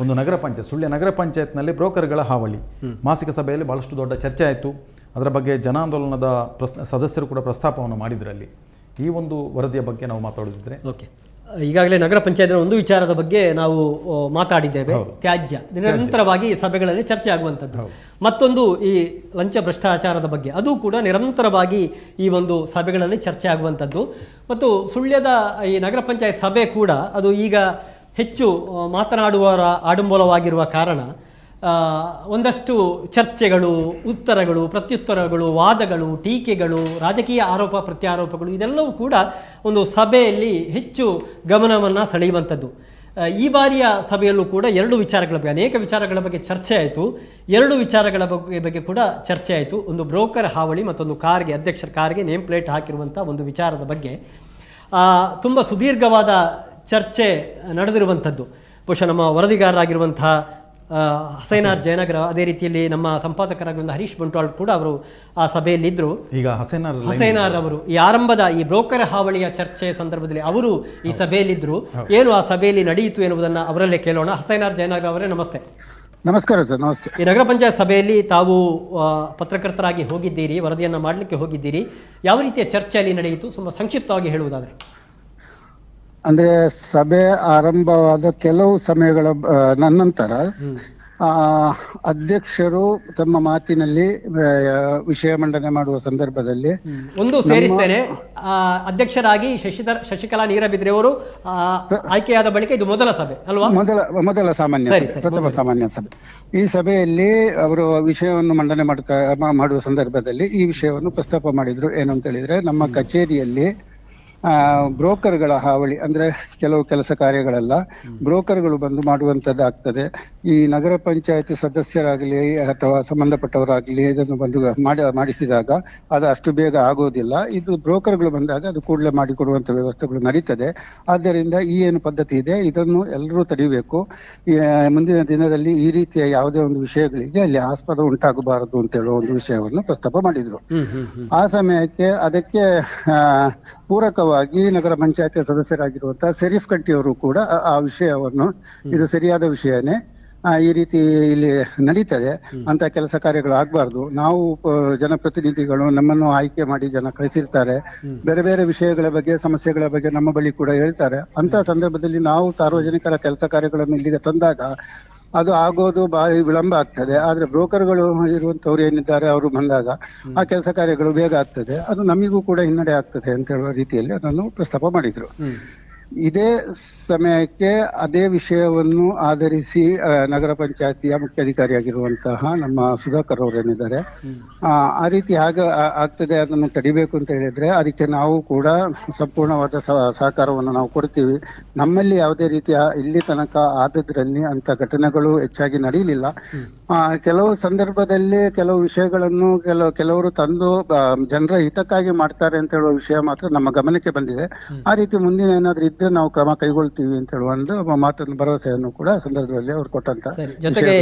ಒಂದು ನಗರ ಪಂಚಾಯತ್ ಸುಳ್ಯ ನಗರ ಪಂಚಾಯತ್ನಲ್ಲಿ ಬ್ರೋಕರ್ಗಳ ಹಾವಳಿ. ಮಾಸಿಕ ಸಭೆಯಲ್ಲಿ ಬಹಳಷ್ಟು ದೊಡ್ಡ ಚರ್ಚೆ ಆಯಿತು. ಅದರ ಬಗ್ಗೆ ಜನಾಂದೋಲನದ ಪ್ರಸ್ ಸದಸ್ಯರು ಕೂಡ ಪ್ರಸ್ತಾಪವನ್ನು ಮಾಡಿದ್ರಲ್ಲಿ. ಈ ಒಂದು ವರದಿಯ ಬಗ್ಗೆ ನಾವು ಮಾತಾಡೋದಿದ್ರೆ. ಓಕೆ. ಈಗಾಗಲೇ ನಗರ ಪಂಚಾಯತ್ನ ಒಂದು ವಿಚಾರದ ಬಗ್ಗೆ ನಾವು ಮಾತಾಡಿದ್ದೇವೆ. ತ್ಯಾಜ್ಯ. ನಿರಂತರವಾಗಿ ಸಭೆಗಳಲ್ಲಿ ಚರ್ಚೆ ಆಗುವಂಥದ್ದು. ಮತ್ತೊಂದು ಈ ಲಂಚ ಭ್ರಷ್ಟಾಚಾರದ ಬಗ್ಗೆ. ಅದು ಕೂಡ ನಿರಂತರವಾಗಿ ಈ ಒಂದು ಸಭೆಗಳಲ್ಲಿ ಚರ್ಚೆ ಆಗುವಂಥದ್ದು. ಮತ್ತು ಸುಳ್ಯದ ಈ ನಗರ ಪಂಚಾಯತ್ ಸಭೆ ಕೂಡ ಅದು ಈಗ ಹೆಚ್ಚು ಮಾತನಾಡುವ ಮಾತನಾಡುವವರ ಆಡಂಬರವಾಗಿರುವ ಕಾರಣ ಒಂದಷ್ಟು ಚರ್ಚೆಗಳು, ಉತ್ತರಗಳು, ಪ್ರತ್ಯುತ್ತರಗಳು, ವಾದಗಳು, ಟೀಕೆಗಳು, ರಾಜಕೀಯ ಆರೋಪ, ಪ್ರತ್ಯಾರೋಪಗಳು, ಇದೆಲ್ಲವೂ ಕೂಡ ಒಂದು ಸಭೆಯಲ್ಲಿ ಹೆಚ್ಚು ಗಮನವನ್ನು ಸೆಳೆಯುವಂಥದ್ದು. ಈ ಬಾರಿಯ ಸಭೆಯಲ್ಲೂ ಕೂಡ ಎರಡು ವಿಚಾರಗಳ ಬಗ್ಗೆ, ಅನೇಕ ವಿಚಾರಗಳ ಬಗ್ಗೆ ಚರ್ಚೆ ಆಯಿತು. ಎರಡು ವಿಚಾರಗಳ ಬಗ್ಗೆ ಬಗ್ಗೆ ಕೂಡ ಚರ್ಚೆ ಆಯಿತು. ಒಂದು ಬ್ರೋಕರ್ ಹಾವಳಿ ಮತ್ತೊಂದು ಕಾರ್ಗೆ, ಅಧ್ಯಕ್ಷರ ಕಾರ್ಗೆ ನೇಮ್ ಪ್ಲೇಟ್ ಹಾಕಿರುವಂಥ ಒಂದು ವಿಚಾರದ ಬಗ್ಗೆ. ತುಂಬ ಸುದೀರ್ಘವಾದ ಚರ್ಚೆ ನಡೆದಿರುವಂಥದ್ದು. ಬಹುಶಃ ನಮ್ಮ ವರದಿಗಾರರಾಗಿರುವಂತಹ ಹಸೇನಾರ್ ಹಸೈನಾರ್ ಜಯನಗರ ಅದೇ ರೀತಿಯಲ್ಲಿ ನಮ್ಮ ಸಂಪಾದಕರಾಗಿರುವಂಥ ಹರೀಶ್ ಬಂಟ್ವಾಳ್ ಕೂಡ ಅವರು ಆ ಸಭೆಯಲ್ಲಿದ್ದರು. ಈಗ ಹಸೇನಾರ್ ಹಸೇನಾರ್ ಅವರು ಈ ಆರಂಭದ ಈ ಬ್ರೋಕರ್ ಹಾವಳಿಯ ಚರ್ಚೆ ಸಂದರ್ಭದಲ್ಲಿ ಅವರು ಈ ಸಭೆಯಲ್ಲಿದ್ದರು. ಏನು ಆ ಸಭೆಯಲ್ಲಿ ನಡೆಯಿತು ಎನ್ನುವುದನ್ನು ಅವರಲ್ಲೇ ಕೇಳೋಣ. ಹಸೇನಾರ್ ಜಯನಗರ ಅವರೇ ನಮಸ್ತೆ. ನಮಸ್ಕಾರ ಸರ್ ನಮಸ್ತೆ. ಈ ನಗರ ಪಂಚಾಯತ್ ಸಭೆಯಲ್ಲಿ ತಾವು ಪತ್ರಕರ್ತರಾಗಿ ಹೋಗಿದ್ದೀರಿ ವರದಿಯನ್ನು ಮಾಡಲಿಕ್ಕೆ ಹೋಗಿದ್ದೀರಿ. ಯಾವ ರೀತಿಯ ಚರ್ಚೆ ಅಲ್ಲಿ ನಡೆಯಿತು? ತುಂಬ ಸಂಕ್ಷಿಪ್ತವಾಗಿ ಹೇಳುವುದಾದರೆ. ಅಂದ್ರೆ ಸಭೆ ಆರಂಭವಾದ ಕೆಲವು ಸಮಯಗಳ ನಂತರ ನನ್ನಂತರ ಆ, ಅಧ್ಯಕ್ಷರು ತಮ್ಮ ಮಾತಿನಲ್ಲಿ ವಿಷಯ ಮಂಡನೆ ಮಾಡುವ ಸಂದರ್ಭದಲ್ಲಿ ಒಂದು ಸೇರಿಸ್ತೇನೆ. ಆ, ಅಧ್ಯಕ್ಷರಾಗಿ ಶಶಿಧರ್ ಶಶಿಕಲಾ ನೀರಬಿದ್ರೆ ಅವರು ಆಯ್ಕೆಯಾದ ಬಳಿಕ ಇದು ಮೊದಲ ಸಭೆ ಅಲ್ವಾ? ಮೊದಲ ಮೊದಲ ಸಾಮಾನ್ಯ ಪ್ರಥಮ ಸಾಮಾನ್ಯ ಸಭೆ. ಈ ಸಭೆಯಲ್ಲಿ ಅವರು ವಿಷಯವನ್ನು ಮಂಡನೆ ಮಾಡ್ತಾ ಮಾಡುವ ಸಂದರ್ಭದಲ್ಲಿ ಈ ವಿಷಯವನ್ನು ಪ್ರಸ್ತಾಪ ಮಾಡಿದ್ರು. ಏನು ಅಂತ ಹೇಳಿದ್ರೆ ನಮ್ಮ ಕಚೇರಿಯಲ್ಲಿ ಬ್ರೋಕರ್ಗಳ ಹಾವಳಿ ಅಂದ್ರೆ ಕೆಲವು ಕೆಲಸ ಕಾರ್ಯಗಳೆಲ್ಲ ಬ್ರೋಕರ್ಗಳು ಬಂದು ಮಾಡುವಂತದ್ದಾಗ್ತದೆ ಈ ನಗರ ಪಂಚಾಯತ್ ಸದಸ್ಯರಾಗಲಿ ಅಥವಾ ಸಂಬಂಧಪಟ್ಟವರಾಗಲಿ ಇದನ್ನು ಬಂದು ಮಾಡಿ ಮಾಡಿಸಿದಾಗ ಅದು ಅಷ್ಟು ಬೇಗ ಆಗೋದಿಲ್ಲ. ಇದು ಬ್ರೋಕರ್ಗಳು ಬಂದಾಗ ಅದು ಕೂಡಲೇ ಮಾಡಿಕೊಡುವಂತ ವ್ಯವಸ್ಥೆಗಳು ನಡೀತದೆ. ಆದ್ದರಿಂದ ಈ ಏನು ಪದ್ಧತಿ ಇದೆ ಇದನ್ನು ಎಲ್ಲರೂ ತಡಿಬೇಕು. ಮುಂದಿನ ದಿನದಲ್ಲಿ ಈ ರೀತಿಯ ಯಾವುದೇ ಒಂದು ವಿಷಯಗಳಿಗೆ ಅಲ್ಲಿ ಆಸ್ಪದ ಉಂಟಾಗಬಾರದು ಅಂತ ಹೇಳುವ ಒಂದು ವಿಷಯವನ್ನು ಪ್ರಸ್ತಾಪ ಮಾಡಿದ್ರು. ಆ ಸಮಯಕ್ಕೆ ಅದಕ್ಕೆ ಆ, ಪೂರಕವಾಗಿ ನಗರ ಪಂಚಾಯತಿ ಸದಸ್ಯರಾಗಿರುವಂತಹ ಶರೀಫ್ ಕಂಠಿಯವರು ಕೂಡ ಆ- ವಿಷಯವನ್ನು ಇದು ಸರಿಯಾದ ವಿಷಯನೇ. ಈ ರೀತಿ ಇಲ್ಲಿ ನಡೀತದೆ. ಅಂತ ಕೆಲಸ ಕಾರ್ಯಗಳು ಆಗ್ಬಾರ್ದು. ನಾವು ಜನಪ್ರತಿನಿಧಿಗಳು ನಮ್ಮನ್ನು ಆಯ್ಕೆ ಮಾಡಿ ಜನ ಕಳಿಸಿರ್ತಾರೆ. ಬೇರೆ ಬೇರೆ ವಿಷಯಗಳ ಬಗ್ಗೆ ಸಮಸ್ಯೆಗಳ ಬಗ್ಗೆ ನಮ್ಮ ಬಳಿ ಕೂಡ ಹೇಳ್ತಾರೆ. ಅಂತ ಸಂದರ್ಭದಲ್ಲಿ ನಾವು ಸಾರ್ವಜನಿಕರ ಕೆಲಸ ಕಾರ್ಯಗಳನ್ನು ಇಲ್ಲಿಗೆ ತಂದಾಗ ಅದು ಆಗೋದು ಬಾರಿ ವಿಳಂಬ ಆಗ್ತದೆ. ಆದ್ರೆ ಬ್ರೋಕರ್ಗಳು ಇರುವಂತವ್ರು ಏನಿದ್ದಾರೆ ಅವರು ಬಂದಾಗ ಆ ಕೆಲಸ ಕಾರ್ಯಗಳು ಬೇಗ ಆಗ್ತದೆ. ಅದು ನಮಿಗೂ ಕೂಡ ಹಿನ್ನಡೆ ಆಗ್ತದೆ ಅಂತ ಹೇಳುವ ರೀತಿಯಲ್ಲಿ ಅದನ್ನು ಪ್ರಸ್ತಾಪ ಮಾಡಿದ್ರು. ಇದೇ ಸಮಯಕ್ಕೆ ಅದೇ ವಿಷಯವನ್ನು ಆಧರಿಸಿ ನಗರ ಪಂಚಾಯತಿಯ ಮುಖ್ಯಾಧಿಕಾರಿಯಾಗಿರುವಂತಹ ನಮ್ಮ ಸುಧಾಕರ್ ಅವರೇನಿದ್ದಾರೆ ಆ, ರೀತಿ ಹಾಗೆ ಆಗ್ತದೆ ಅದನ್ನು ತಡಿಬೇಕು ಅಂತ ಹೇಳಿದ್ರೆ ಅದಕ್ಕೆ ನಾವು ಕೂಡ ಸಂಪೂರ್ಣವಾದ ಸಹಕಾರವನ್ನು ನಾವು ಕೊಡ್ತೀವಿ. ನಮ್ಮಲ್ಲಿ ಯಾವುದೇ ರೀತಿಯ ಇಲ್ಲಿ ತನಕ ಆದದ್ರಲ್ಲಿ ಅಂತ ಘಟನೆಗಳು ಹೆಚ್ಚಾಗಿ ನಡೆಯಲಿಲ್ಲ ಕೆಲವು ಸಂದರ್ಭದಲ್ಲಿ ಕೆಲವು ವಿಷಯಗಳನ್ನು ಕೆಲವು ಕೆಲವರು ತಂದು ಜನರ ಹಿತಕ್ಕಾಗಿ ಮಾಡ್ತಾರೆ ಅಂತ ಹೇಳುವ ವಿಷಯ ಮಾತ್ರ ನಮ್ಮ ಗಮನಕ್ಕೆ ಬಂದಿದೆ. ಆ ರೀತಿ ಮುಂದಿನ ಏನಾದ್ರೂ ಇದ್ರೆ ನಾವು ಕ್ರಮ ಕೈಗೊಳ್ತೀವಿ ಅಂತ ಹೇಳುವ ಒಂದು ಮಾತನ್ನು ಭರವಸೆಯನ್ನು ಕೂಡ ಸಂದರ್ಭದಲ್ಲಿ ಅವರು ಕೊಟ್ಟಂತ ಜೊತೆಗೆ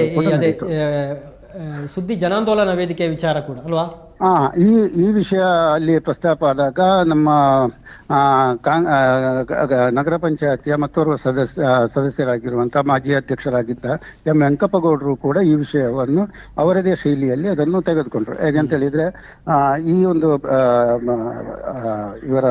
ಸುದ್ದಿ ಜನಾಂದೋಲನ ವೇದಿಕೆ ವಿಚಾರ ಕೂಡ ಅಲ್ವಾ? ಹಾ ಈ ಈ ವಿಷಯ ಅಲ್ಲಿ ಪ್ರಸ್ತಾಪ ಆದಾಗ ನಮ್ಮ ನಗರ ಪಂಚಾಯತಿಯ ಮತ್ತೋರ್ವ ಸದಸ್ಯ ಸದಸ್ಯರಾಗಿರುವಂತಹ ಮಾಜಿ ಅಧ್ಯಕ್ಷರಾಗಿದ್ದ ಎಂ ವೆಂಕಪ್ಪಗೌಡರು ಕೂಡ ಈ ವಿಷಯವನ್ನು ಅವರದೇ ಶೈಲಿಯಲ್ಲಿ ಅದನ್ನು ತೆಗೆದುಕೊಂಡ್ರು. ಹೇಗಂತ ಹೇಳಿದ್ರೆ ಈ ಒಂದು ಇವರ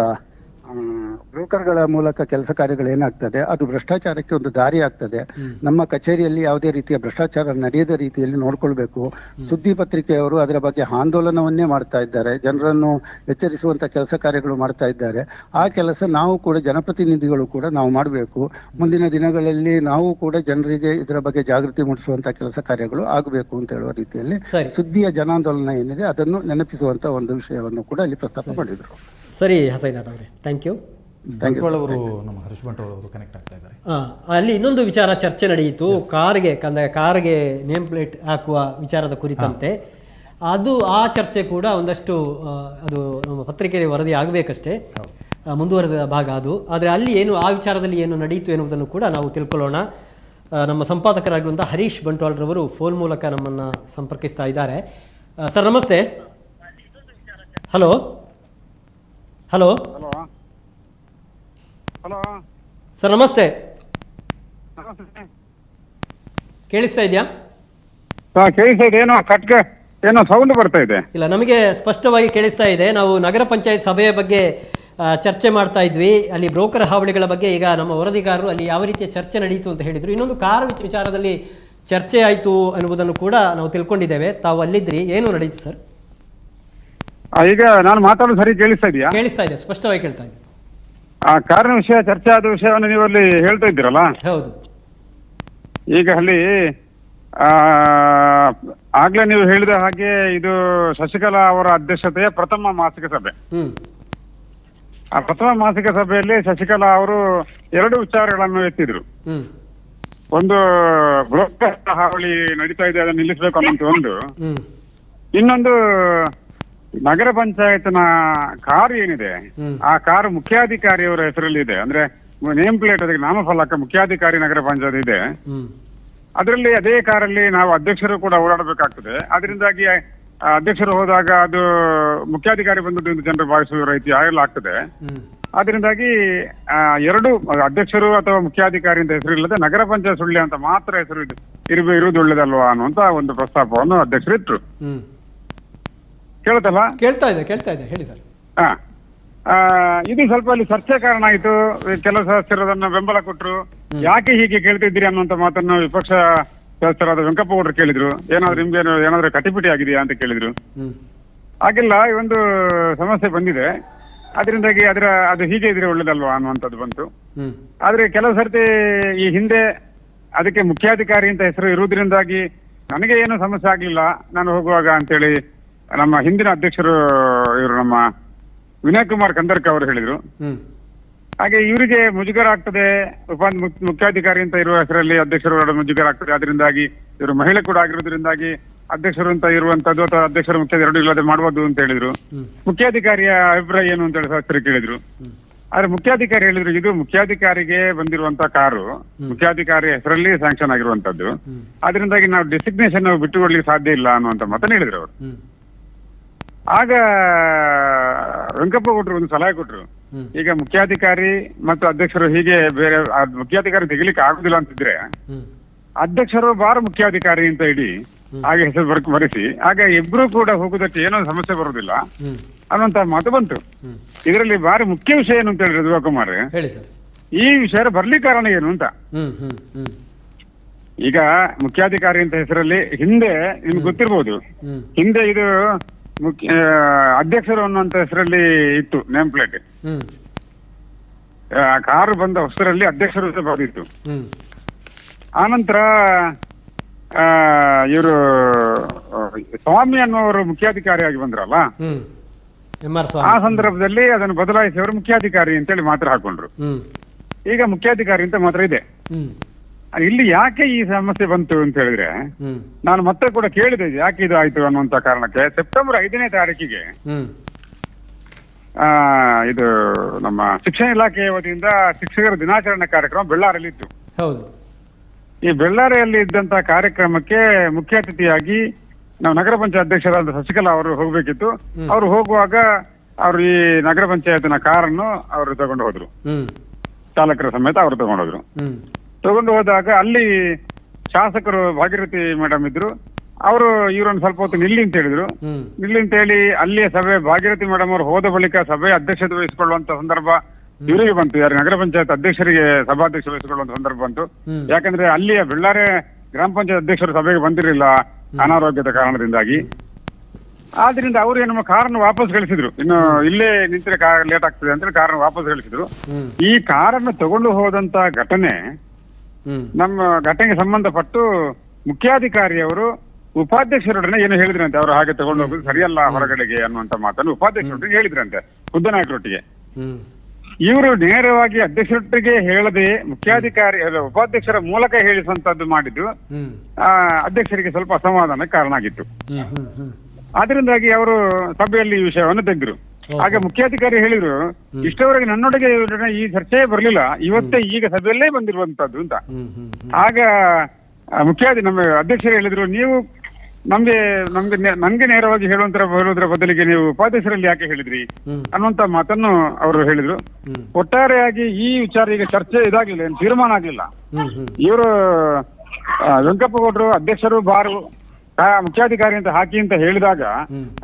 ಬ್ರೋಕರ್ಗಳ ಮೂಲಕ ಕೆಲಸ ಕಾರ್ಯಗಳು ಏನಾಗ್ತದೆ ಅದು ಭ್ರಷ್ಟಾಚಾರಕ್ಕೆ ಒಂದು ದಾರಿ ಆಗ್ತದೆ. ನಮ್ಮ ಕಚೇರಿಯಲ್ಲಿ ಯಾವುದೇ ರೀತಿಯ ಭ್ರಷ್ಟಾಚಾರ ನಡೆಯದ ರೀತಿಯಲ್ಲಿ ನೋಡ್ಕೊಳ್ಬೇಕು. ಸುದ್ದಿ ಪತ್ರಿಕೆಯವರು ಅದರ ಬಗ್ಗೆ ಆಂದೋಲನವನ್ನೇ ಮಾಡ್ತಾ ಇದ್ದಾರೆ. ಜನರನ್ನು ಎಚ್ಚರಿಸುವಂತ ಕೆಲಸ ಕಾರ್ಯಗಳು ಮಾಡ್ತಾ ಇದ್ದಾರೆ. ಆ ಕೆಲಸ ನಾವು ಕೂಡ ಜನಪ್ರತಿನಿಧಿಗಳು ಕೂಡ ನಾವು ಮಾಡಬೇಕು. ಮುಂದಿನ ದಿನಗಳಲ್ಲಿ ನಾವು ಕೂಡ ಜನರಿಗೆ ಇದರ ಬಗ್ಗೆ ಜಾಗೃತಿ ಮೂಡಿಸುವಂತ ಕೆಲಸ ಕಾರ್ಯಗಳು ಆಗಬೇಕು ಅಂತ ಹೇಳುವ ರೀತಿಯಲ್ಲಿ ಸುದ್ದಿಯ ಜನಾಂದೋಲನ ಏನಿದೆ ಅದನ್ನು ನೆನಪಿಸುವಂತ ಒಂದು ವಿಷಯವನ್ನು ಕೂಡ ಅಲ್ಲಿ ಪ್ರಸ್ತಾಪ ಮಾಡಿದ್ರು. ಸರಿ ಹಸೈನಾಥ್ ಅವರೇ ಥ್ಯಾಂಕ್ ಯು ಅವರು ನಮ್ಮ ಹರೀಶ್ ಬಂಟ್ವಾಳ ಅವರು ಕನೆಕ್ಟ್ ಆಗ್ತಾ ಇದ್ದಾರೆ. ಅಲ್ಲಿ ಇನ್ನೊಂದು ವಿಚಾರ ಚರ್ಚೆ ನಡೆಯಿತು. ಕಾರ್ಗೆ ಕಂದ ಕಾರ್ಗೆ ನೇಮ್ ಪ್ಲೇಟ್ ಹಾಕುವ ವಿಚಾರದ ಕುರಿತಂತೆ. ಅದು ಆ ಚರ್ಚೆ ಕೂಡ ಒಂದಷ್ಟು ಅದು ನಮ್ಮ ಪತ್ರಿಕೆಯಲ್ಲಿ ವರದಿ ಆಗಬೇಕಷ್ಟೇ. ಮುಂದುವರೆದ ಭಾಗ ಅದು. ಆದರೆ ಅಲ್ಲಿ ಏನು ಆ ವಿಚಾರದಲ್ಲಿ ಏನು ನಡೆಯಿತು ಎನ್ನುವುದನ್ನು ಕೂಡ ನಾವು ತಿಳ್ಕೊಳ್ಳೋಣ. ನಮ್ಮ ಸಂಪಾದಕರಾಗಿರುವಂಥ ಹರೀಶ್ ಬಂಟ್ವಾಳ್ರವರು ಫೋನ್ ಮೂಲಕ ನಮ್ಮನ್ನು ಸಂಪರ್ಕಿಸ್ತಾ ಇದ್ದಾರೆ. ಸರ್ ನಮಸ್ತೆ. Hello hello? Hello? Hello? Sir ನಮಸ್ತೆ. ಕೇಳಿಸ್ತಾ ಇದೆಯಾ? ಕೇಳಿಸ್ತಾ ಇದೆ. ಏನೋ ಕಟ್ಕ ಏನೋ ಸೌಂಡ್ ಬರ್ತಾ ಇದೆ. ಇಲ್ಲ ನಮಗೆ ಸ್ಪಷ್ಟವಾಗಿ ಕೇಳಿಸ್ತಾ ಇದೆ. ನಾವು ನಗರ ಪಂಚಾಯತ್ ಸಭೆಯ ಬಗ್ಗೆ ಚರ್ಚೆ ಮಾಡ್ತಾ ಇದ್ವಿ. ಅಲ್ಲಿ ಬ್ರೋಕರ್ ಹಾವಳಿಗಳ ಬಗ್ಗೆ ಈಗ ನಮ್ಮ ವರದಿಗಾರರು ಅಲ್ಲಿ ಯಾವ ರೀತಿಯ ಚರ್ಚೆ ನಡೆಯಿತು ಅಂತ ಹೇಳಿದರು. ಇನ್ನೊಂದು ಕಾರ್ ವಿಚಾರದಲ್ಲಿ ಚರ್ಚೆ ಆಯಿತು ಅನ್ನುವುದನ್ನು ಕೂಡ ನಾವು ತಿಳ್ಕೊಂಡಿದ್ದೇವೆ. ತಾವು ಅಲ್ಲಿದ್ರಿ ಏನು ನಡೆಯಿತು ಸರ್? ಆ, ಈಗ ನಾನು ಮಾತಾಡೋದು ಸರಿ ಕೇಳಿಸ್ತಾ ಇದೆಯಾ? ಕೇಳಿಸ್ತಾ ಇದೆ ಸ್ಪಷ್ಟವಾಗಿ ಕೇಳ್ತಾ ಇದೆ. ಆ ಕಾರಣ ವಿಷಯ ಚರ್ಚೆ ಆದ ವಿಷಯವನ್ನು ನೀವು ಅಲ್ಲಿ ಹೇಳ್ತಾ ಇದ್ದೀರಲ್ಲ? ಹೌದು. ಈಗ ಅಲ್ಲಿ ಆ ಆಗ್ಲೇ ನೀವು ಹೇಳಿದ ಹಾಗೆ ಇದು ಶಶಿಕಲಾ ಅವರ ಅಧ್ಯಕ್ಷತೆಯ ಪ್ರಥಮ ಮಾಸಿಕ ಸಭೆ. ಹ್ಮ್. ಆ ಪ್ರಥಮ ಮಾಸಿಕ ಸಭೆಯಲ್ಲಿ ಶಶಿಕಲಾ ಅವರು ಎರಡು ವಿಚಾರಗಳನ್ನು ಎತ್ತಿದ್ರು. ಹ್ಮ್. ಒಂದು ಬೃಹತ್ ಹಾವಳಿ ನಡೀತಾ ಇದೆ ಅದನ್ನು ನಿಲ್ಲಿಸಬೇಕು ಅನ್ನೋದು ಒಂದು. ಹ್ಮ್. ಇನ್ನೊಂದು ನಗರ ಪಂಚಾಯತ್ನ ಕಾರ್ ಏನಿದೆ. ಆ ಕಾರು ಮುಖ್ಯಾಧಿಕಾರಿಯವರ ಹೆಸರಲ್ಲಿ ಇದೆ ಅಂದ್ರೆ ನೇಮ್ ಪ್ಲೇಟ್ ಅದಕ್ಕೆ ನಾಮಫಲಕ ಮುಖ್ಯಾಧಿಕಾರಿ ನಗರ ಪಂಚಾಯತ್ ಇದೆ. ಅದರಲ್ಲಿ ಅದೇ ಕಾರಲ್ಲಿ ನಾವು ಅಧ್ಯಕ್ಷರು ಕೂಡ ಓಡಾಡಬೇಕಾಗ್ತದೆ. ಅದರಿಂದಾಗಿ ಅಧ್ಯಕ್ಷರು ಹೋದಾಗ ಅದು ಮುಖ್ಯಾಧಿಕಾರಿ ಬಂದದ್ದು ಎಂದು ಜನರು ಭಾವಿಸುವ ರೀತಿ ಆಗಲ್ಲ ಆಗ್ತದೆ ಅದರಿಂದಾಗಿ ಆ, ಎರಡು ಅಧ್ಯಕ್ಷರು ಅಥವಾ ಮುಖ್ಯಾಧಿಕಾರಿ ಅಂತ ಹೆಸರು ಇಲ್ಲದೆ ನಗರ ಪಂಚಾಯತ್ ಸುಳ್ಳಿ ಅಂತ ಮಾತ್ರ ಹೆಸರು ಇರು ಇರುವ ಇರುವುದು ಒಳ್ಳೇದಲ್ವಾ ಅನ್ನುವಂತ ಒಂದು ಪ್ರಸ್ತಾಪವನ್ನು ಅಧ್ಯಕ್ಷರು ಇಟ್ರು. ಕೇಳುತ್ತಲ್ಲ ಕೇಳ್ತಾ ಇದೆ ಕೇಳ್ತಾ ಇದೆ ಹೇಳಿ ಸರ್. ಹಾ ಆ, ಇದು ಸ್ವಲ್ಪ ಅಲ್ಲಿ ಚರ್ಚೆ ಕಾರಣ ಆಯಿತು. ಕೆಲವು ಸದಸ್ಯರದನ್ನ ಬೆಂಬಲ ಕೊಟ್ಟರು ಯಾಕೆ ಹೀಗೆ ಕೇಳ್ತಿದ್ದೀರಿ ಅನ್ನುವಂತ ಮಾತನ್ನು ವಿಪಕ್ಷ ಸದಸ್ಯರಾದ ವೆಂಕಪ್ಪ ಗೌಡರು ಕೇಳಿದ್ರು. ಏನಾದ್ರು ನಿಮ್ಗೆ ಏನೋ- ಏನಾದ್ರು ಕಟಿಪಿಟಿ ಆಗಿದೆಯಾ ಅಂತ ಕೇಳಿದ್ರು. ಆಗಿಲ್ಲ ಹಾಗೆಲ್ಲ ಈ ಒಂದು ಸಮಸ್ಯೆ ಬಂದಿದೆ. ಅದರಿಂದಾಗಿ ಅದರ ಅದು ಹೀಗೆ ಇದ್ರೆ ಒಳ್ಳೇದಲ್ವಾ ಅನ್ನುವಂಥದ್ದು ಬಂತು. ಆದ್ರೆ ಕೆಲವು ಸರ್ತಿ ಈ ಹಿಂದೆ ಅದಕ್ಕೆ ಮುಖ್ಯಾಧಿಕಾರಿ ಅಂತ ಹೆಸರು ಇರುವುದರಿಂದಾಗಿ ನನಗೆ ಏನು ಸಮಸ್ಯೆ ಆಗ್ಲಿಲ್ಲ. ನಾನು ಹೋಗುವಾಗ ಅಂತೇಳಿ ನಮ್ಮ ಹಿಂದಿನ ಅಧ್ಯಕ್ಷರು ಇವರು ನಮ್ಮ ವಿನಯ್ ಕುಮಾರ್ ಕಂದರ್ಕ ಅವರು ಹೇಳಿದ್ರು. ಹ್ಮ್. ಹಾಗೆ ಇವರಿಗೆ ಮುಜುಗರ ಆಗ್ತದೆ ಉಪ ಮುಖ್- ಮುಖ್ಯಾಧಿಕಾರಿ ಅಂತ ಇರುವ ಹೆಸರಲ್ಲಿ ಅಧ್ಯಕ್ಷರು ಮುಜುಗರ ಆಗ್ತದೆ ಅದರಿಂದಾಗಿ ಇವರು ಮಹಿಳೆ ಕೂಡ ಆಗಿರೋದ್ರಿಂದಾಗಿ ಅಧ್ಯಕ್ಷರು ಅಂತ ಇರುವಂತದ್ದು ಅಥವಾ ಅಧ್ಯಕ್ಷರು ಮುಖ್ಯ ಎರಡು ಇಲ್ಲದೆ ಮಾಡಬಹುದು ಅಂತ ಹೇಳಿದ್ರು. ಮುಖ್ಯಾಧಿಕಾರಿಯ ಅಭಿಪ್ರಾಯ ಏನು ಅಂತ ಹೇಳಿ ಸದಸ್ಯರು ಕೇಳಿದ್ರು. ಆದ್ರೆ ಮುಖ್ಯಾಧಿಕಾರಿ ಹೇಳಿದ್ರು ಇದು ಮುಖ್ಯಾಧಿಕಾರಿಗೆ ಬಂದಿರುವಂತ ಕಾರು. ಮುಖ್ಯಾಧಿಕಾರಿ ಹೆಸರಲ್ಲಿ ಸ್ಯಾಂಕ್ಷನ್ ಆಗಿರುವಂತದ್ದು. ಅದರಿಂದಾಗಿ ನಾವು ಡೆಸಿಗ್ನೇಷನ್ ಬಿಟ್ಟುಕೊಡ್ಲಿಕ್ಕೆ ಸಾಧ್ಯ ಇಲ್ಲ ಅನ್ನುವಂತ ಮಾತನ್ನ ಹೇಳಿದ್ರು ಅವರು. ಆಗ ವೆಂಕಪ್ಪ ಕೊಟ್ರು ಒಂದು ಸಲಹೆ ಕೊಟ್ರು. ಈಗ ಮುಖ್ಯಾಧಿಕಾರಿ ಮತ್ತು ಅಧ್ಯಕ್ಷರು ಹೀಗೆ ಬೇರೆ ಮುಖ್ಯಾಧಿಕಾರಿ ತೆಗಿಲಿಕ್ಕೆ ಆಗುದಿಲ್ಲ ಅಂತಿದ್ರೆ ಅಧ್ಯಕ್ಷರು ಬಾರ ಮುಖ್ಯಾಧಿಕಾರಿ ಅಂತ ಇಡಿ ಹಾಗೆ ಹೆಸರು ಬರ್- ಬರೆಸಿ. ಆಗ ಇಬ್ರು ಕೂಡ ಹೋಗುದಕ್ಕೆ ಏನೋ ಸಮಸ್ಯೆ ಬರುವುದಿಲ್ಲ ಅನ್ನುವಂತ ಮಾತು ಬಂತು. ಇದರಲ್ಲಿ ಬಾರಿ ಮುಖ್ಯ ವಿಷಯ ಏನು ಅಂತ ಹೇಳಿದ್ರು ಹೇಳಿ ಸರ್. ಈ ವಿಷಯ ಬರ್ಲಿಕ್ಕೆ ಕಾರಣ ಏನು ಅಂತ. ಈಗ ಮುಖ್ಯಾಧಿಕಾರಿ ಅಂತ ಹೆಸರಲ್ಲಿ ಹಿಂದೆ ನಿಮ್ಗೆ ಗೊತ್ತಿರ್ಬೋದು. ಹಿಂದೆ ಇದು ಮುಖ್ಯ ಅಧ್ಯಕ್ಷರು ಅನ್ನುವಂತ ಹೆಸರಲ್ಲಿ ಇತ್ತು ನೇಮ್ ಪ್ಲೇಟ್. ಹ್ಮ್. ಕಾರು ಬಂದ ಹೊಸರಲ್ಲಿ ಅಧ್ಯಕ್ಷರು ಅಂತ ಬರೆದಿತ್ತು ಹ್ಮ್. ಆನಂತರ ಇವರು ಸ್ವಾಮಿ ಅನ್ನುವರು ಮುಖ್ಯಾಧಿಕಾರಿಯಾಗಿ ಬಂದ್ರಲ್ಲ? ಹ್ಮ್. ಎಂ ಆರ್ ಆ ಸ್ವಾಮಿ. ಸಂದರ್ಭದಲ್ಲಿ ಅದನ್ನು ಬದಲಾಯಿಸಿ ಅವರು ಮುಖ್ಯಾಧಿಕಾರಿ ಅಂತೇಳಿ ಮಾತ್ರ ಹಾಕೊಂಡ್ರು. ಹ್ಮ್. ಈಗ ಮುಖ್ಯಾಧಿಕಾರಿ ಅಂತ ಮಾತ್ರ ಇದೆ. ಹ್ಮ್. ಇಲ್ಲಿ ಯಾಕೆ ಈ ಸಮಸ್ಯೆ ಬಂತು ಅಂತ ಹೇಳಿದ್ರೆ ಹ್ಮ್. ನಾನು ಮತ್ತೆ ಕೂಡ ಕೇಳಿದೆ ಯಾಕೆ ಇದು ಆಯ್ತು ಅನ್ನುವಂತ ಕಾರಣಕ್ಕೆ. ಸೆಪ್ಟೆಂಬರ್ ಐದನೇ ತಾರೀಕಿಗೆ ಹ್ಮ್. ಆ, ಇದು ನಮ್ಮ ಶಿಕ್ಷಣ ಇಲಾಖೆಯ ವತಿಯಿಂದ ಶಿಕ್ಷಕರ ದಿನಾಚರಣೆ ಕಾರ್ಯಕ್ರಮ ಬೆಳ್ಳಾರಲ್ಲಿ ಇತ್ತು ಹೌದು. ಈ ಬೆಳ್ಳಾರಿಯಲ್ಲಿ ಇದ್ದಂತ ಕಾರ್ಯಕ್ರಮಕ್ಕೆ ಮುಖ್ಯ ಅತಿಥಿಯಾಗಿ ನಾವು ನಗರ ಪಂಚಾಯತ್ ಅಧ್ಯಕ್ಷರಾದ ಶಶಿಕಲಾ ಅವರು ಹೋಗ್ಬೇಕಿತ್ತು. ಅವರು ಹೋಗುವಾಗ ಅವರು ಈ ನಗರ ಪಂಚಾಯತ್ನ ಕಾರನ್ನು ಅವರು ತಗೊಂಡು ಹೋದ್ರು. ಹ್ಮ್. ಚಾಲಕರ ಸಮೇತ ಅವರು ತಗೊಂಡು ಹೋದ್ರು. ಹ್ಮ್. ತಗೊಂಡು ಹೋದಾಗ ಅಲ್ಲಿ ಶಾಸಕರು ಭಾಗೀರಥಿ ಮೇಡಮ್ ಇದ್ರು. ಅವರು ಇವರನ್ನು ಸ್ವಲ್ಪ ಹೊತ್ತು ನಿಲ್ಲಿ ಅಂತ ಹೇಳಿದ್ರು. ನಿಲ್ಲಿ ಅಂತ ಹೇಳಿ ಅಲ್ಲಿಯ ಸಭೆ ಭಾಗೀರಥಿ ಮೇಡಮ್ ಅವರು ಹೋದ ಬಳಿಕ ಸಭೆ ಅಧ್ಯಕ್ಷತೆ ವಹಿಸಿಕೊಳ್ಳುವಂತ ಸಂದರ್ಭ ಇವರಿಗೆ ಬಂತು. ಯಾರು ನಗರ ಪಂಚಾಯತ್ ಅಧ್ಯಕ್ಷರಿಗೆ ಸಭಾಧ್ಯಕ್ಷ ವಹಿಸಿಕೊಳ್ಳುವಂತ ಸಂದರ್ಭ ಬಂತು. ಯಾಕಂದ್ರೆ ಅಲ್ಲಿಯ ಬೆಳ್ಳಾರೆ ಗ್ರಾಮ ಪಂಚಾಯತ್ ಅಧ್ಯಕ್ಷರು ಸಭೆಗೆ ಬಂದಿರಲಿಲ್ಲ ಅನಾರೋಗ್ಯದ ಕಾರಣದಿಂದಾಗಿ. ಆದ್ರಿಂದ ಅವರು ನಮ್ಮ ಕಾರನ್ನು ವಾಪಸ್ ಕಳಿಸಿದ್ರು. ಇನ್ನು ಇಲ್ಲೇ ನಿಂತರೆ ಲೇಟ್ ಆಗ್ತದೆ ಅಂತ ಕಾರನ್ನು ವಾಪಸ್ ಕಳಿಸಿದ್ರು. ಈ ಕಾರನ್ನು ತಗೊಂಡು ಹೋದಂತ ಘಟನೆ ನಮ್ಮ ಘಟನೆಗೆ ಸಂಬಂಧಪಟ್ಟು ಮುಖ್ಯಾಧಿಕಾರಿಯವರು ಉಪಾಧ್ಯಕ್ಷರೊಡನೆ ಏನು ಹೇಳಿದ್ರಂತೆ ಅವರು ಹಾಗೆ ತಗೊಂಡು ಹೋಗುದು ಸರಿಯಲ್ಲ ಹೊರಗಡೆಗೆ ಅನ್ನುವಂತ ಮಾತನ್ನು ಉಪಾಧ್ಯಕ್ಷರೊಟ್ಟಿಗೆ ಹೇಳಿದ್ರಂತೆ ಬುದ್ಧನಾಯಕರೊಟ್ಟಿಗೆ ನಾಯಕರೊಟ್ಟಿಗೆ ಇವರು ನೇರವಾಗಿ ಅಧ್ಯಕ್ಷರೊಟ್ಟಿಗೆ ಹೇಳದೆ ಮುಖ್ಯಾಧಿಕಾರಿ ಉಪಾಧ್ಯಕ್ಷರ ಮೂಲಕ ಹೇಳಿಸುವಂತದ್ದು ಮಾಡಿದ್ದು ಆ, ಅಧ್ಯಕ್ಷರಿಗೆ ಸ್ವಲ್ಪ ಅಸಮಾಧಾನಕ್ಕೆ ಕಾರಣ ಆಗಿತ್ತು. ಆದ್ರಿಂದಾಗಿ ಅವರು ಸಭೆಯಲ್ಲಿ ಈ ವಿಷಯವನ್ನು ತೆಗೆದ್ರು. ಹಾಗೆ ಮುಖ್ಯಾಧಿಕಾರಿ ಹೇಳಿದ್ರು ಇಷ್ಟವರೆಗೆ ನನ್ನೊಳಗೆ ಈ ಚರ್ಚೆ ಬರಲಿಲ್ಲ. ಇವತ್ತೇ ಈಗ ಸಭೆಯಲ್ಲೇ ಬಂದಿರುವಂತದ್ದು ಅಂತ. ಆಗ ಮುಖ್ಯಾಧಿ ನಮ್ಮ ಅಧ್ಯಕ್ಷರು ಹೇಳಿದ್ರು ನೀವು ನಮ್ಗೆ ನಮ್ಗೆ ನನ್ಗೆ ನೇರವಾಗಿ ಹೇಳುವಂತರ ಹೇಳುವುದರ ಬದಲಿಗೆ ನೀವು ಉಪಾಧ್ಯಕ್ಷರಲ್ಲಿ ಯಾಕೆ ಹೇಳಿದ್ರಿ ಅನ್ನುವಂತ ಮಾತನ್ನು ಅವರು ಹೇಳಿದ್ರು. ಒಟ್ಟಾರೆಯಾಗಿ ಈ ವಿಚಾರ ಈಗ ಚರ್ಚೆ ಇದಾಗ್ಲಿಲ್ಲ ಏನು ತೀರ್ಮಾನ ಆಗ್ಲಿಲ್ಲ. ಇವರು ವೆಂಕಪ್ಪ ಗೌಡರು ಅಧ್ಯಕ್ಷರು ಬಾರು ಮುಖ್ಯಾಧಿಕಾರಿ ಅಂತ ಹಾಕಿ ಅಂತ ಹೇಳಿದಾಗ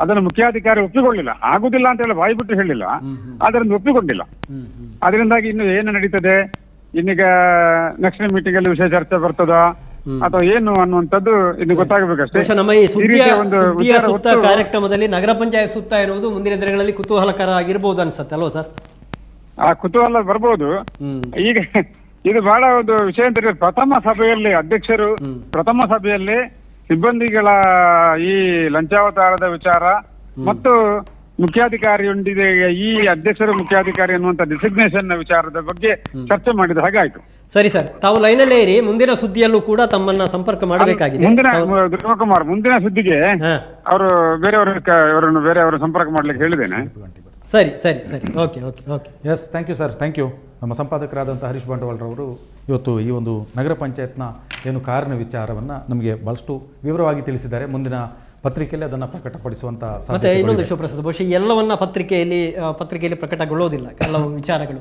ಅದನ್ನು ಮುಖ್ಯಾಧಿಕಾರಿ ಒಪ್ಪಿಕೊಳ್ಳಿಲ್ಲ. ಆಗುದಿಲ್ಲ ಅಂತ ಹೇಳಿ ಬಾಯಿ ಬಿಟ್ಟು ಹೇಳಿಲ್ಲ. ಅದರಿಂದ ಒಪ್ಪಿಕೊಂಡಿಲ್ಲ. ಅದರಿಂದಾಗಿ ಇನ್ನು ಏನು ನಡೀತದೆ? ಇನ್ನೀಗ ನೆಕ್ಸ್ಟ್ ಮೀಟಿಂಗ್ ಅಲ್ಲಿ ವಿಷಯ ಚರ್ಚೆ ಬರ್ತದ? ಅಥವಾ ಏನು ಅನ್ನುವಂಥದ್ದು ಇನ್ನು ಗೊತ್ತಾಗಬೇಕಷ್ಟೇ. ನಮ್ಮ ಈ ಸುದ್ದಿಯ ಸುತ್ತ ಕಾರ್ಯಕ್ರಮದಲ್ಲಿ ನಗರ ಪಂಚಾಯತ್ ಸುತ್ತ ಇರುವುದು ಮುಂದಿನ ದಿನಗಳಲ್ಲಿ ಕುತೂಹಲಕರ ಆಗಿರ್ಬೋದು ಅನ್ಸುತ್ತೆ ಅಲ್ವಾ ಸರ್? ಆ ಕುತೂಹಲ ಬರ್ಬೋದು. ಈಗ ಇದು ಬಹಳ ಒಂದು ವಿಷಯ ಅಂತ ಪ್ರಥಮ ಸಭೆಯಲ್ಲಿ ಅಧ್ಯಕ್ಷರು ಪ್ರಥಮ ಸಭೆಯಲ್ಲಿ ಸಿಬ್ಬಂದಿಗಳ ಈ ಲಂಚಾವತಾರದ ವಿಚಾರ ಮತ್ತು ಮುಖ್ಯಾಧಿಕಾರಿಯೊಂದಿಗೆ ಈ ಅಧ್ಯಕ್ಷರು ಮುಖ್ಯಾಧಿಕಾರಿ ಅನ್ನುವಂತ ಡಿಸಿಗ್ನೇಷನ್ ವಿಚಾರದ ಬಗ್ಗೆ ಚರ್ಚೆ ಮಾಡಿದ ಹಾಗೆ ಆಯ್ತು ಸರಿ ಸರ್ ತಾವು ಲೈನಲ್ಲೇ ಇರಿ ಮುಂದಿನ ಸುದ್ದಿಯಲ್ಲೂ ಕೂಡ ತಮ್ಮನ್ನ ಸಂಪರ್ಕ ಮಾಡಬೇಕಾಗಿದೆ. ಮುಂದಿನ ಧ್ರುವಕುಮಾರ್ ಮುಂದಿನ ಸುದ್ದಿಗೆ ಅವರು ಬೇರೆಯವರ ಅವರನ್ನು ಬೇರೆಯವರು ಸಂಪರ್ಕ ಮಾಡ್ಲಿಕ್ಕೆ ಹೇಳಿದ್ದೇನೆ. ಸರಿ ಸರಿ ಸರಿ. Okay okay okay. Yes thank you sir thank you ನಮ್ಮ ಸಂಪಾದಕರಾದಂಥ ಹರೀಶ್ ಬಂಡವಾಳರವರು ಇವತ್ತು ಈ ಒಂದು ನಗರ ಪಂಚಾಯತ್ನ ಏನು ಕಾರಣ ವಿಚಾರವನ್ನು ನಮಗೆ ಭಾಳಷ್ಟು ವಿವರವಾಗಿ ತಿಳಿಸಿದ್ದಾರೆ. ಮುಂದಿನ ಪತ್ರಿಕೆಯಲ್ಲಿ ಅದನ್ನು ಪ್ರಕಟಪಡಿಸುವಂತಹ ಮತ್ತೆ ಇನ್ನೊಂದು ಶಿವಪ್ರಸಾದ್ ಬಹುಶಃ ಎಲ್ಲವನ್ನ ಪತ್ರಿಕೆಯಲ್ಲಿ ಪತ್ರಿಕೆಯಲ್ಲಿ ಪ್ರಕಟಗೊಳ್ಳೋದಿಲ್ಲ ಕೆಲವು ವಿಚಾರಗಳು.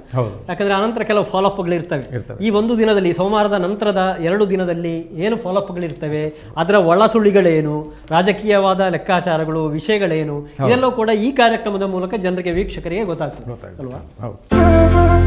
ಯಾಕಂದ್ರೆ ಅನಂತರ ಕೆಲವು ಫಾಲೋಅಪ್ಗಳು ಇರ್ತವೆ. ಇರ್ತವೆ. ಈ ಒಂದು ದಿನದಲ್ಲಿ ಸೋಮವಾರದ ನಂತರದ ಎರಡು ದಿನದಲ್ಲಿ ಏನು ಫಾಲೋಅಪ್ಗಳು ಇರ್ತವೆ? ಅದರ ಒಳಸುಳಿಗಳೇನು? ರಾಜಕೀಯವಾದ ಲೆಕ್ಕಾಚಾರಗಳು ವಿಷಯಗಳೇನು? ಇದೆಲ್ಲವೂ ಕೂಡ ಈ ಕಾರ್ಯಕ್ರಮದ ಮೂಲಕ ಜನರಿಗೆ ವೀಕ್ಷಕರಿಗೆ ಗೊತ್ತಾಗ್ತದೆ. ಅಲ್ವಾ?